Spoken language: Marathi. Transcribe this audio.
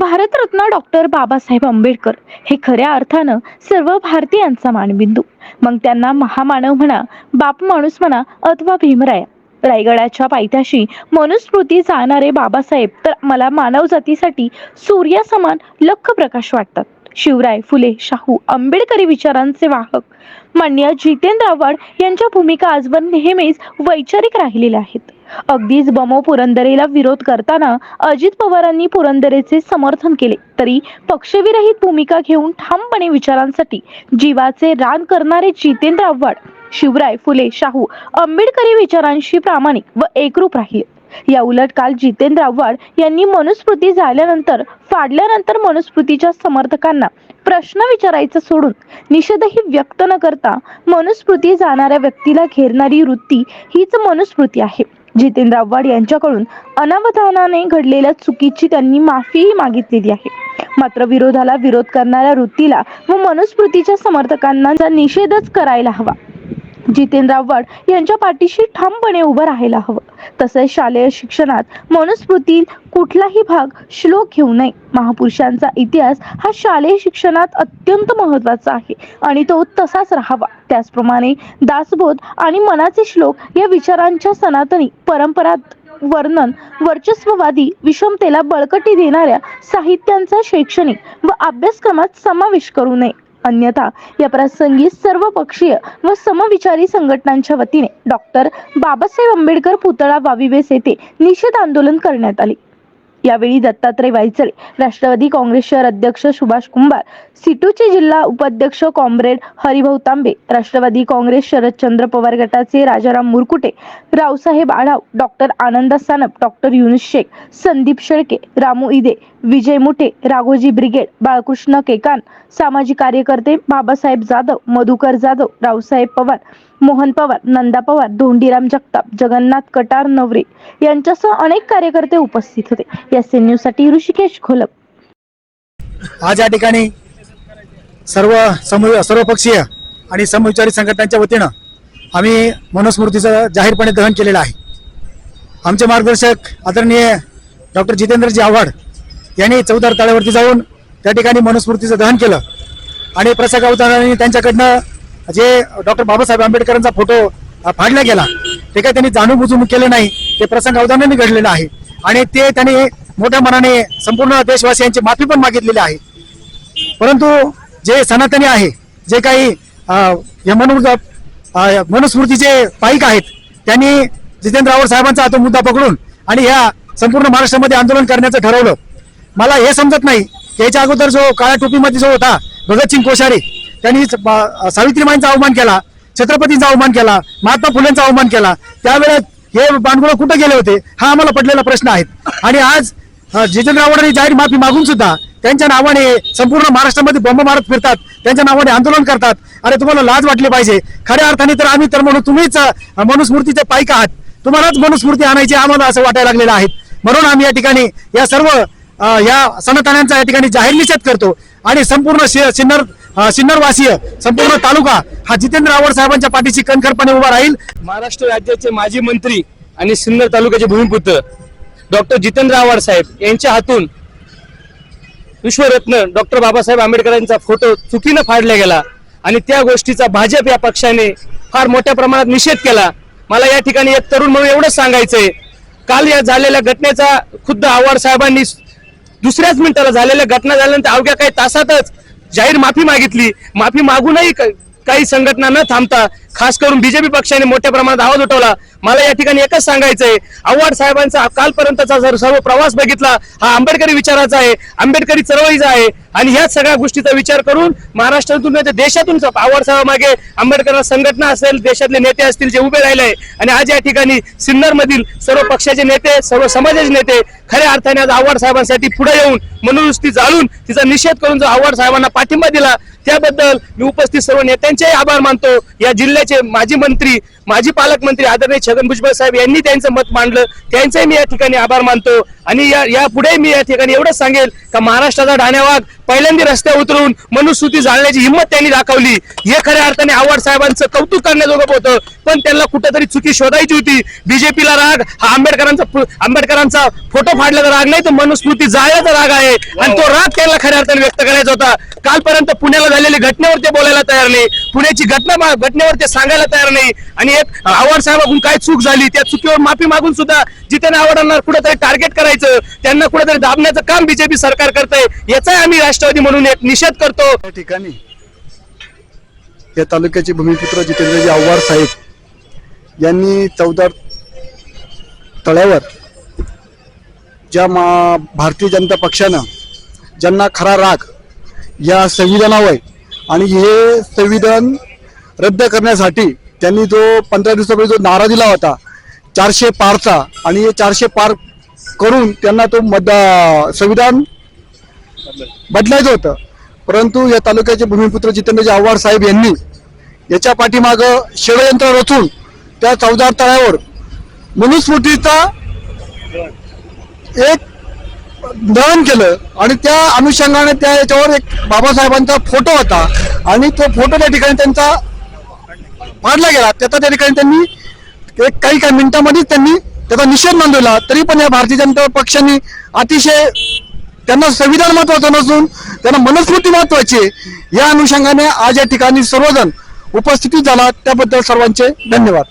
भारतरत्न डॉक्टर बाबासाहेब आंबेडकर हे खऱ्या अर्थानं सर्व भारतीयांचा मानबिंदू. मग त्यांना महामानव म्हणा बाप माणूस म्हणा अथवा भीमराया रायगडाच्या पायथ्याशी मनुस्मृती जाणारे बाबासाहेब तर मला मानव जातीसाठी सूर्यासमान लख प्रकाश वाटतात. शिवराय फुले शाहू आंबेडकरी विचारांचे वाहक. मान्य जितेंद्र आव्हाड यांच्या भूमिका आजवर नेहमीच वैचारिक राहिलेल्या आहेत. अगदीच बमो पुरंदरेला विरोध करताना अजित पवारांनी पुरंदरेचे समर्थन केले. तरी पक्षविरहित भूमिका घेऊन ठामपणे विचारांसाठी जीवाचे रान करणारे जितेंद्र आव्हाड शिवराय फुले शाहू आंबेडकरी विचारांशी प्रामाणिक व एकरूप राहिले. या उलट काल जितेंद्र आव्हाड यांनी मनुस्मृती झाल्यानंतर फाडल्यानंतर मनुस्मृतीच्या समर्थकांना प्रश्न विचारायचा सोडून निषेधही व्यक्त न करता मनुस्मृती जाणाऱ्या व्यक्तीला घेरणारी वृत्ती हीच मनुस्मृती आहे. जितेंद्र आव्हाड यांच्याकडून अनावधानाने घडलेल्या चुकीची त्यांनी माफीही मागितलेली आहे. मात्र विरोधाला विरोध करणाऱ्या वृत्तीला व मनुस्मृतीच्या समर्थकांना निषेधच करायला हवा. जितेंद्र आव्हाड यांच्या पाठीशी ठामपणे उभं राहायला हवं. तसेच शालेय शिक्षणात मनुस्मृती कुठलाही भाग श्लोक घेऊ नये. महापुरुषांचा इतिहास हा शालेय शिक्षणात अत्यंत महत्त्वाचा आहे आणि तो तसाच राहावा. त्याचप्रमाणे दासबोध आणि मनाचे श्लोक या विचारांच्या सनातनी परंपरा वर्णन वर्चस्ववादी विषमतेला बळकटी देणाऱ्या साहित्यांचा शैक्षणिक व अभ्यासक्रमात समावेश करू नये. अन्यथा या प्रसंगी सर्व पक्षीय व समविचारी संघटनांच्या वतीने डॉक्टर बाबासाहेब आंबेडकर पुतळा वाविवेस येथे निषेध आंदोलन करण्यात आले. यावेळी दत्तात्रय वायचळे राष्ट्रवादी काँग्रेस शहर अध्यक्ष सुभाष कुंभार सिटूचे जिल्हा उपाध्यक्ष कॉम्रेड हरिभाऊ तांबे राष्ट्रवादी काँग्रेस शरदचंद्र पवार गटाचे Rajaram Murkute Raosaheb Adhav doctor Anand Sanap doctor Yunus Shaikh Sandeep Shelke Ramu Ide Vijay Muthe Raghoji brigade Balkrishna Kekan सामाजिक कार्यकर्ते बाबासाहेब जाधव मधुकर जाधव रावसाहेब पवार मोहन पवार नंदा पवार धोंडीराम जगताप जगन्नाथ कटार नवरे यांच्यासह अनेक कार्यकर्ते उपस्थित होते. या न्यूजसाठी ऋषिकेश घोलप आज या ठिकाणी सर्व समूह सर्वपक्षीय आणि समविचारी संघटनांच्या वतीनं आम्ही मनुस्मृतीचं जाहीरपणे दहन केलेलं आहे. आमचे मार्गदर्शक आदरणीय डॉक्टर जितेंद्रजी आव्हाड यांनी चौदार तळ्यावरती जाऊन त्या ठिकाणी मनुस्मृतीचं दहन केलं आणि प्रसाद त्यांच्याकडनं जे डॉक्टर बाबासाहेब आंबेडकरांचा फोटो फाडला गेला ते काही त्यांनी जाणून बुजून केलं नाही. ते प्रसंग अवधानाने घडलेलं आहे. आणि ते त्यांनी मोठ्या मनाने संपूर्ण देशवासियांची माफी पण मागितलेली आहे. परंतु जे सनातनी आहे जे काही मनुस्मृतीचे पाईक आहेत त्यांनी जितेंद्र आव्हाड साहेबांचा तो मुद्दा पकडून आणि ह्या संपूर्ण महाराष्ट्रामध्ये आंदोलन करण्याचं ठरवलं. मला हे समजत नाही याच्या अगोदर जो काळ्या टोपीमध्ये जो होता भगतसिंग कोश्यारी त्यांनी सावित्रीबाईंचा अवमान केला छत्रपतींचा अवमान केला महात्मा फुलेंचा अवमान केला. त्यावेळेस हे बांडगुळ कुठे गेले होते हा आम्हाला पडलेला प्रश्न आहे. आणि आज जितेंद्र आव्हाडांनी जाहीर माफी मागून सुद्धा त्यांच्या नावाने संपूर्ण महाराष्ट्रामध्ये बॉम्ब मारत फिरतात त्यांच्या नावाने आंदोलन करतात. अरे तुम्हाला लाज वाटली पाहिजे. खऱ्या अर्थाने तर आम्ही तर म्हणून तुम्हीच मनुस्मृतीचे पाईक आहात. तुम्हालाच मनुस्मृती आणायची आम्हाला असं वाटायला लागलेलं आहे. म्हणून आम्ही या ठिकाणी या सर्व या सनातन्यांचा या ठिकाणी जाहीर निषेध करतो. आणि संपूर्ण सिन्नर सिन्नरवासीय संपूर्ण तालुका हा जितेंद्र आव्हाड साहेबांच्या पाठीशी कणखरपणे उभा राहील. महाराष्ट्र राज्याचे माजी मंत्री आणि सिन्नर तालुक्याचे भूमिपुत्र डॉक्टर जितेंद्र आव्हाड साहेब यांच्या हातून विश्वरत्न डॉक्टर बाबासाहेब आंबेडकरांचा फोटो चुकीनं फाडला गेला आणि त्या गोष्टीचा भाजप या पक्षाने फार मोठ्या प्रमाणात निषेध केला. मला या ठिकाणी एक तरुण म्हणून एवढंच सांगायचंय. काल या झालेल्या घटनेचा खुद्द आव्हाड साहेबांनी दुसऱ्याच मिनिटाला झालेल्या घटना झाल्यानंतर अवघ्या काही तासातच जाहीर माफी मागितली. माफी मागूनही काही संघटना न थांबता खास करून बीजेपी पक्षाने मोठ्या प्रमाणात आवाज उठवला. मला या ठिकाणी एकच सांगायचंय. आव्हाड साहेबांचा कालपर्यंतचा जर सर्व प्रवास बघितला हा आंबेडकरी विचाराचा आहे आंबेडकरी चळवळीचा आहे आणि ह्या सगळ्या गोष्टीचा विचार करून महाराष्ट्रातून म्हणजे देशातून आव्हाड साहेब मागे आंबेडकर संघटना असेल देशातले नेते असतील जे उभे राहिले आणि आज या ठिकाणी सिन्नर मधील सर्व पक्षाचे नेते सर्व समाजाचे नेते खऱ्या अर्थाने आज आव्हाड साहेबांसाठी पुढे येऊन मनुनुस्ती जाळून तिचा निषेध करून जो आव्हाड साहेबांना पाठिंबा दिला त्याबद्दल मी उपस्थित सर्व नेत्यांचेही आभार मानतो. या जिल्ह्यात जिल्ह्याचे माजी मंत्री माजी पालकमंत्री आदरणीय छगन भुजबळ साहेब यांनी त्यांचं मत मांडलं. त्यांचे मी या ठिकाणी आभार मानतो. आणि या पुढे मी या ठिकाणी एवढंच सांगेल का महाराष्ट्राचा ढाण्यावाग पहिल्यांदा रस्त्यावर उतरून मनुस्मृती जाळण्याची हिंमत त्यांनी दाखवली. हे खऱ्या अर्थाने आव्हाड साहेबांचं कौतुक करण्याजोगं होतं. पण त्यांना कुठेतरी चुकी शोधायची होती. बीजेपीला राग हा आंबेडकरांचा आंबेडकरांचा फोटो फाडल्याचा राग नाही तर मनुस्मृती जाळण्याचा राग आहे. आणि तो राग त्यांना खऱ्या अर्थाने व्यक्त करायचा होता. कालपर्यंत पुण्याला झालेल्या घटनेवर ते बोलायला तयार नाही. पुण्याची घटना घटनेवर ते सांगायला तयार नाही. आणि एक आव्हाड साहेबांकडून काय चूक झाली त्या चुकीवर माफी मागून सुद्धा जिथे आवडांना कुठेतरी टार्गेट करायचं. त्यांना कुठेतरी दाबण्याचं काम बीजेपी सरकार करतंय. याचाही आम्ही राष्ट्रवादी म्हणून एक निषेध करतो. या ठिकाणी या तालुक्याचे भूमिपुत्र जितेंद्रजी आव्हाड साहेब यांनी चौदार तळ्यावर ज्या मा भारतीय जनता पक्षानं ज्यांना खरा राग या संविधानावर आणि हे संविधान रद्द करण्यासाठी त्यांनी जो पंधरा दिवसापूर्वी जो नारा दिला होता चारशे पारचा आणि हे चारशे पार करून त्यांना तो मत संविधान बदलायचं होतं. परंतु या तालुक्याचे भूमिपुत्र जितेंद्रजी आव्हाड साहेब यांनी याच्या पाठीमागं षडयंत्र रचून त्या चौदार तळ्यावर मनुस्मृतीचा एक दहन केलं आणि त्या अनुषंगाने त्या याच्यावर एक बाबासाहेबांचा फोटो होता आणि तो फोटो त्या ठिकाणी त्यांचा मारला गेला. त्याचा त्या ठिकाणी त्यांनी एक काही काही मिनिटांमध्येच त्यांनी त्याचा निषेध नोंदवला. तरी पण या भारतीय जनता पक्षाने अतिशय त्यांना संविधान महत्वाचं नसून त्यांना मनस्मृती महत्वाची. आहे या अनुषंगाने आज या ठिकाणी सर्वजण उपस्थितीत झाला. त्याबद्दल सर्वांचे धन्यवाद.